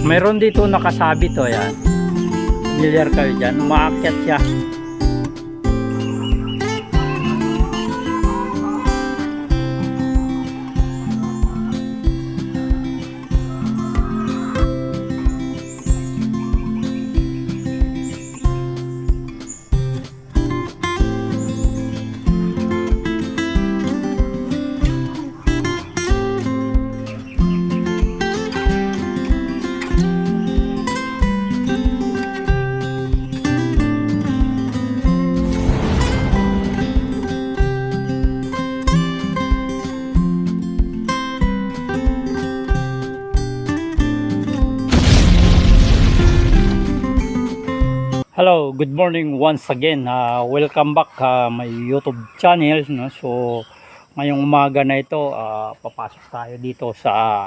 Mayroon dito nakasabit to yan. Familiar kayo dyan. Umaakyat siya. Good morning once again. Uh, welcome back uh, my YouTube channel. No? So, ngayong umaga na ito, uh, papasok tayo dito sa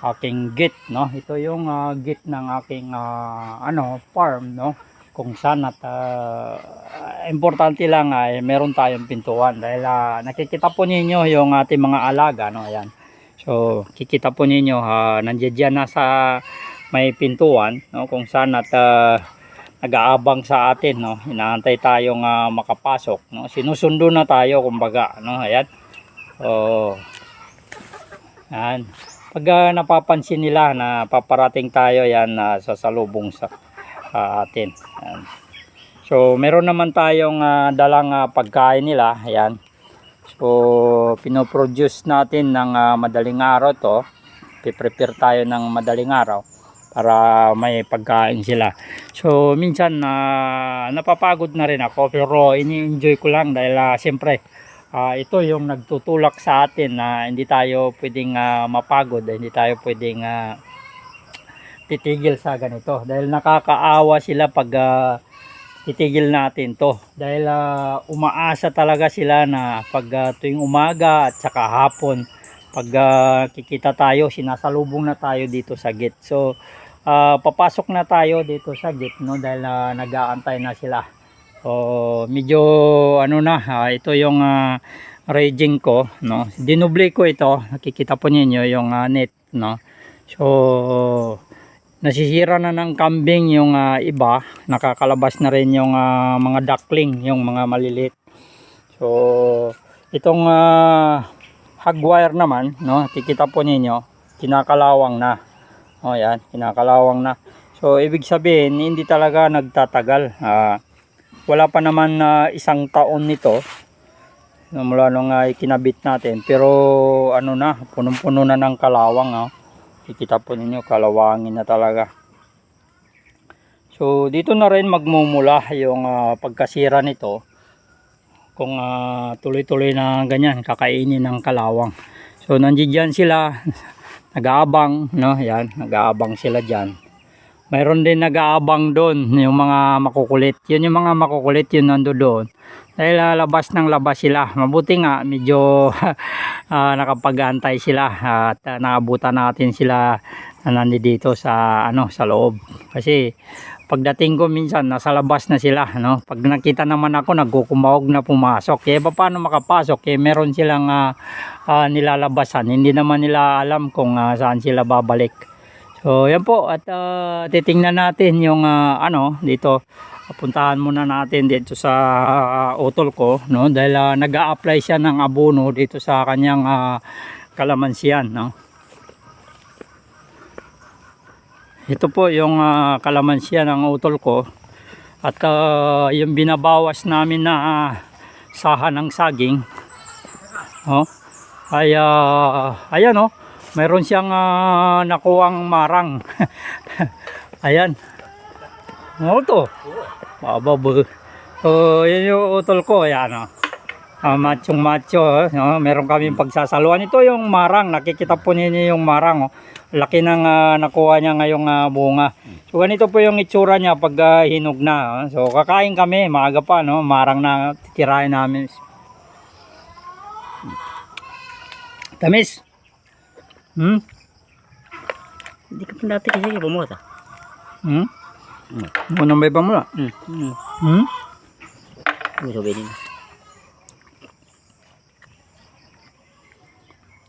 aking gate. No? Ito yung uh, gate ng aking uh, ano, farm. No? Kung saan at uh, importante lang ay meron tayong pintuan. Dahil uh, nakikita po ninyo yung ating mga alaga. No? Ayan. So, kikita po ninyo, uh, nandiyan na sa may pintuan no kung saan at uh, nag-aabang sa atin no? Inaantay tayong ah, makapasok no? Sinusundo na tayo kumbaga no? Ayan. Oh yan pag ah, napapansin nila na paparating tayo yan na sasalubong sa ah, atin. Yan. so meron naman tayong ah, dalang ah, pagkain nila ayan. So pinoproduce natin ng ah, madaling araw to. Piprepare tayo ng madaling araw para may pagkain sila. So minsan na napapagod na rin ako pero ini-enjoy ko lang dahil uh, siyempre ah, ito yung nagtutulak sa atin na hindi tayo pwedeng ah, mapagod, hindi tayo pwedeng ah, titigil sa ganito. Dahil nakakaawa sila pag ah, titigil natin to. Dahil ah, umaasa talaga sila na pag ah, tuwing umaga at saka hapon pag ah, kikita tayo sinasalubong na tayo dito sa gate. So ah, papasok na tayo dito sa gate no dahil ah, nag-aantay na sila. So medyo ano na ah, ito yung ah, raging ko no. Dinoble ko ito. Nakikita po ninyo yung ah, net no. So nasisira na ng kambing yung ah, iba. Nakakalabas na rin yung ah, mga duckling, yung mga maliliit. So itong ah, hagwire naman no, kikita po ninyo kinakalawang na. O yan, kinakalawang na. So ibig sabihin, hindi talaga nagtatagal. Ah, wala pa naman na isang taon nito mula nung uh, ikinabit natin. Pero ano na, punong-puno na ng kalawang. Oh. Kikita po ninyo, kalawangin na talaga. So dito na rin magmumula yung ah, pagkasira nito. Kung tuloy-tuloy na ganyan, kakainin ng kalawang. So nandiyan sila, nag-aabang, no? Yan, nag-aabang sila diyan. Mayroon din nag-aabang doon, yung mga makukulit. Yun yung mga makukulit yun nando doon. Dahil ah, labas ng labas sila. Mabuti nga, medyo ah, nakapag-antay sila at ah, naabutan natin sila na nandito sa ano sa loob. Kasi pagdating ko minsan nasa labas na sila no? Pag nakita naman ako nagkukumawag na pumasok. Eh paano makapasok? Eh meron silang ah, ah, nilalabasan. Hindi naman nila alam kung ah, saan sila babalik. So yan po. At ah, titingnan natin yung ah, ano dito. Puntahan muna natin dito sa ah, utol ko no? Dahil ah, nag-a-apply siya ng abono dito sa kanyang ah, kalamansiyan no ito po yung ah, kalamansiya ng utol ko. At ah, yung binabawas namin na ah, saha ng saging. Oh, ay ah, ayan oh. Mayroon siyang ah, nakuwang marang. Ayan. Ano to? Bababa so yun yung utol ko. Ayan oh uh, machong macho oh, no? meron kami pagsasaluan ito yung marang nakikita po ninyo yung marang oh. laki ng ah, nakuha niya ngayong ah, bunga so ganito po yung itsura niya pag ah, hinog na oh. so kakain kami maaga pa no marang na titirahin namin tamis hmm Hindi ka pa dati kasi bumuta. hmm Unang may pamula. Hmm. Hmm. Hmm? Gusto ba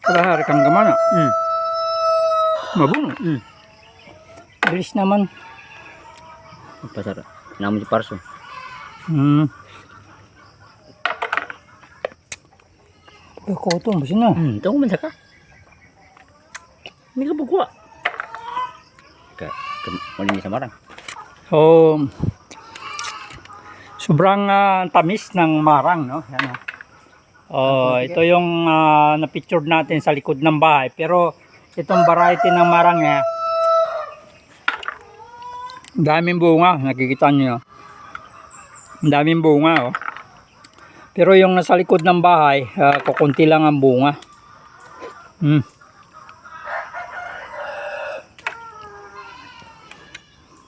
Kalahari kang gamana. Hmm. Mabuno. Hmm. Bilis naman. Pasar. Namun si Parso. Hmm. Ako ito, basi na. Hmm, ito man ka. Hindi ka pagkuha. Ka, ka, malinis sa marang. So, sobrang ah, tamis ng marang, no? Yan, oh. Oh, ito yung ah, na-picture natin sa likod ng bahay. Pero itong variety ng marang niya, ang daming bunga, nakikita niyo. Ang daming bunga, oh. Pero yung nasa likod ng bahay, ah, kukunti lang ang bunga. Hmm.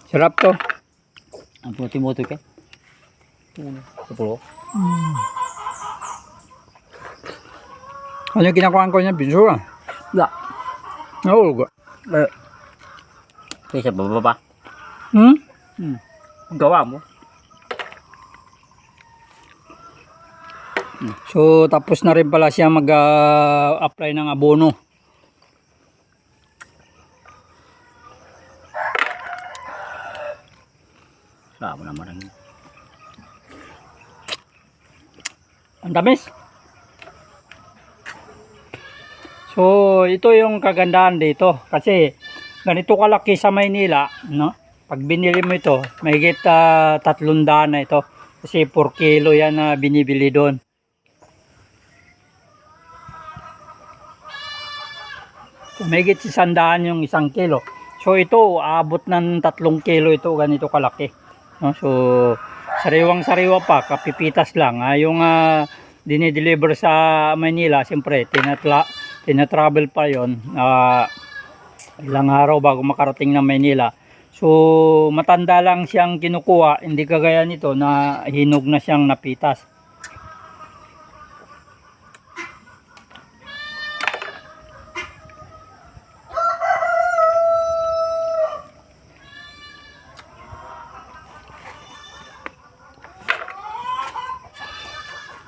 Sarap to. Ang puti-muti ka. Sa pulo. Ano yung kinakuhaan ko niya? Binsura. Ya. Nahulog. Eh. Kaya sa baba pa. Hmm? Hmm. Ang gawa mo. So, tapos na rin pala siya mag-apply ng abono. Saan mo na marang. Ang tamis. So, ito yung kagandahan dito. Kasi, ganito kalaki sa Maynila, no? Pag binili mo ito, mahigit uh, tatlong daan na ito. Kasi 4 kilo yan na binibili doon. So, mahigit sisandaan yung isang kilo. So, ito, aabot ng tatlong kilo ito, ganito kalaki. No? So, sariwang sariwa pa, kapipitas lang. Ah, yung ah, dinideliver sa Manila, siyempre, tinatla, tinatravel pa yon ah, ilang araw bago makarating ng Manila. So, matanda lang siyang kinukuha, hindi kagaya nito na hinog na siyang napitas.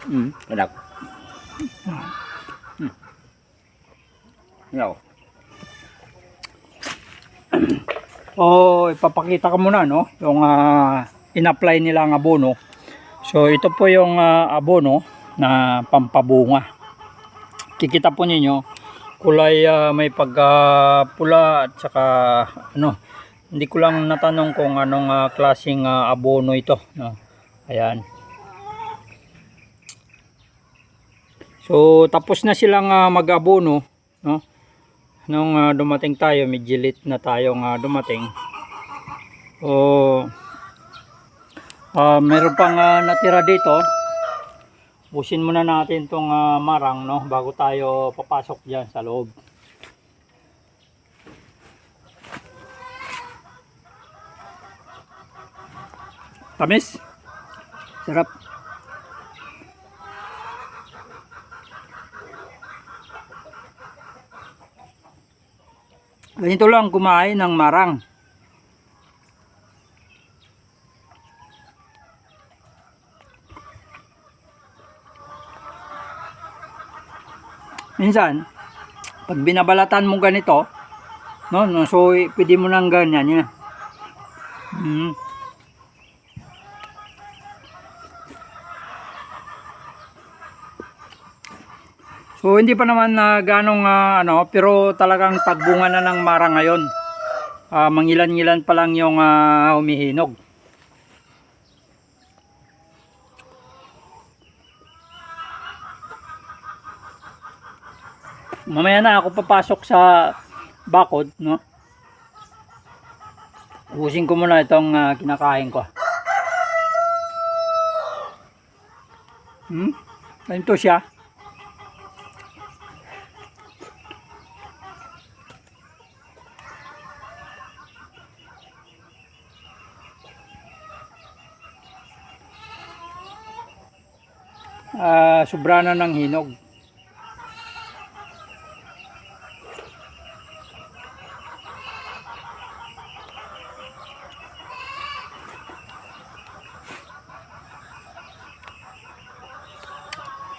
Hmm. Kadak. Hmm. Yaw. O, ipapakita ko muna, no? Yung ah, in-apply nila ang abono. So, ito po yung ah, abono na pampabunga. Kikita po ninyo, kulay ah, may pagka-pula at saka ano, hindi ko lang natanong kung anong ah, klaseng ah, abono ito. No? Ayan. So, tapos na silang ah, mag-abono, no? Nung ah, dumating tayo, medyo late na tayo nga dumating. O, ah meron pang ah, natira dito. Busin muna natin tong ah, marang, no? Bago tayo papasok dyan sa loob. Tamis. Sarap. Ganito lang kumain ng marang. Minsan, pag binabalatan mo ganito, no, no so pwede mo nang ganyan, yan. Mm. So hindi pa naman na ganong ah, ano, pero talagang tagbunga na ng mara ngayon. Ah, mangilan-ngilan pa lang yung ah, humihinog. Mamaya na ako papasok sa bakod, no? Ubusin ko muna itong ah, kinakain ko. Hmm? Ganito siya. ah sobra na ng hinog.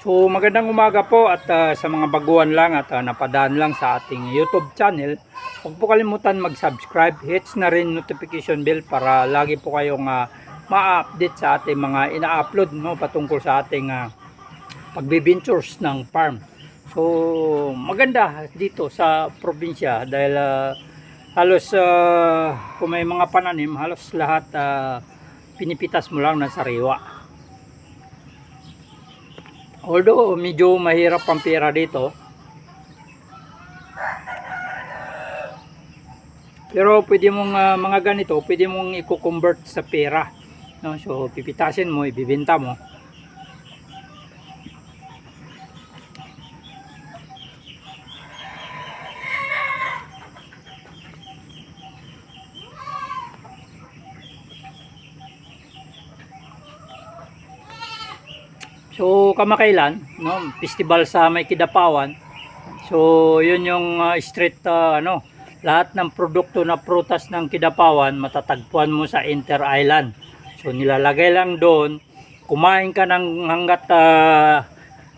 So magandang umaga po at ah, sa mga baguhan lang at ah, napadaan lang sa ating YouTube channel. huwag po kalimutan mag-subscribe. Hits na rin notification bell para lagi po kayong ah, ma-update sa ating mga ina-upload no, patungkol sa ating uh, pagbibintures ng farm. So, maganda dito sa probinsya dahil ah, halos ah, kung may mga pananim, halos lahat ah, pinipitas mo lang ng sariwa. Although medyo mahirap ang pera dito, pero pwede mong ah, mga ganito, pwede mong i-convert sa pera. No? So, pipitasin mo, ibibenta mo. So kamakailan, no, festival sa May Kidapawan. So yun yung uh, street uh, ano, lahat ng produkto na prutas ng Kidapawan matatagpuan mo sa Inter Island. So nilalagay lang doon, kumain ka ng hanggat uh,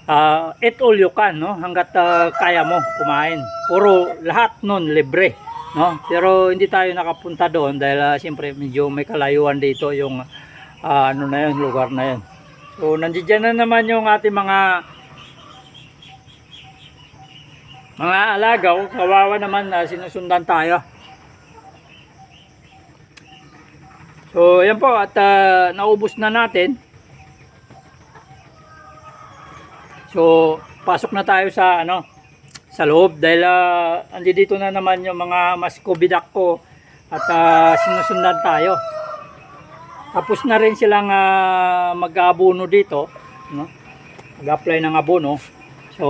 uh, eat all you can, no? Hanggat uh, kaya mo kumain. Puro lahat noon libre, no? Pero hindi tayo nakapunta doon dahil uh, siyempre medyo may kalayuan dito yung uh, ano na yun, lugar na yun. So, nandiyan na naman yung ating mga mga alagaw. Kawawa naman na sinusundan tayo. So, yan po. At ah, naubos na natin. So, pasok na tayo sa ano sa loob dahil uh, andi dito na naman yung mga mas kubidak ko at ah, sinusundan tayo. Tapos na rin silang ah, mag-aabono dito, no? Mag-apply ng abono. So,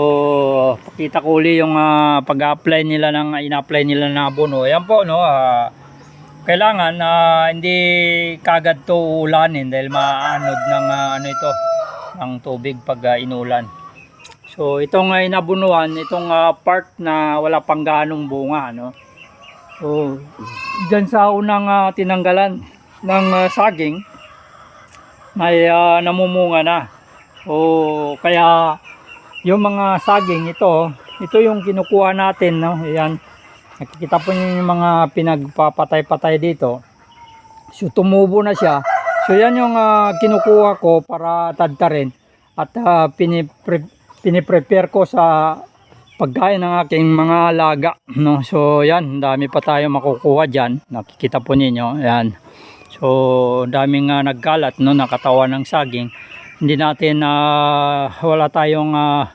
pakita ko uli yung ah, pag-apply nila ng ina-apply nila ng abono. Ayan po, no? ah, kailangan ah, hindi kagad to ulanin dahil maanod ng ah, ano ito, ng tubig pag ah, inulan. So, itong uh, inabunuan, itong ah, part na wala pang ganong bunga, no? So, dyan sa unang ah, tinanggalan ng ah, saging, may ah, namumunga na. So, kaya yung mga saging ito, ito yung kinukuha natin, no? Ayan. Nakikita po niyo yung mga pinagpapatay-patay dito. So, tumubo na siya. So, yan yung ah, kinukuha ko para tadtarin at uh, pinipre- piniprepare ko sa pagkain ng aking mga alaga. No? So, yan. Dami pa tayo makukuha dyan. Nakikita po ninyo. Yan. So, daming uh, nagkalat no, nakatawan ng saging. Hindi natin ah, wala tayong ah,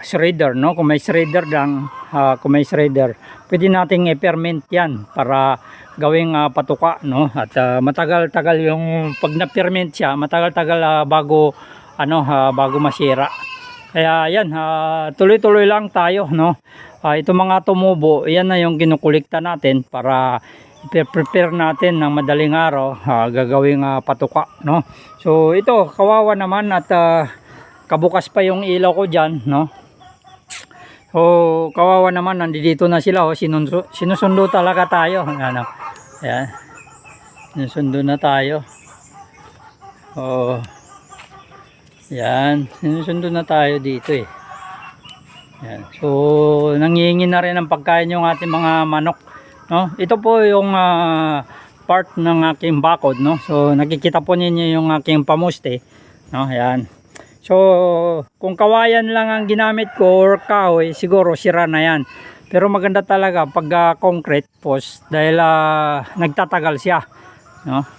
shredder, no? Kung may shredder lang, ah, kung may shredder, pwede nating i-ferment 'yan para gawing ah, patuka, no? At ah, matagal-tagal yung pag na-ferment siya, matagal-tagal ah, bago ano, ah, bago masira. Kaya yan, tuloy-tuloy lang tayo, no? Ah, ito mga tumubo, yan na yung kinukulikta natin para i-prepare natin ng madaling araw, ah, gagawing ah, patuka, no? So ito, kawawa naman at ah, kabukas pa yung ilaw ko diyan, no? So kawawa naman nandito na sila, oh, sinundo, sinusundo talaga tayo, ano? Ayan. Sinusundo na tayo. Oh. Yan, sinusundo na tayo dito eh. Yan. So, nangihingi na rin ng pagkain yung ating mga manok. No? Ito po yung ah, part ng aking bakod. No? So, nakikita po ninyo yung aking pamuste. No? Yan. So, kung kawayan lang ang ginamit ko or kahoy, siguro sira na yan. Pero maganda talaga pag ah, concrete post dahil ah, nagtatagal siya. No?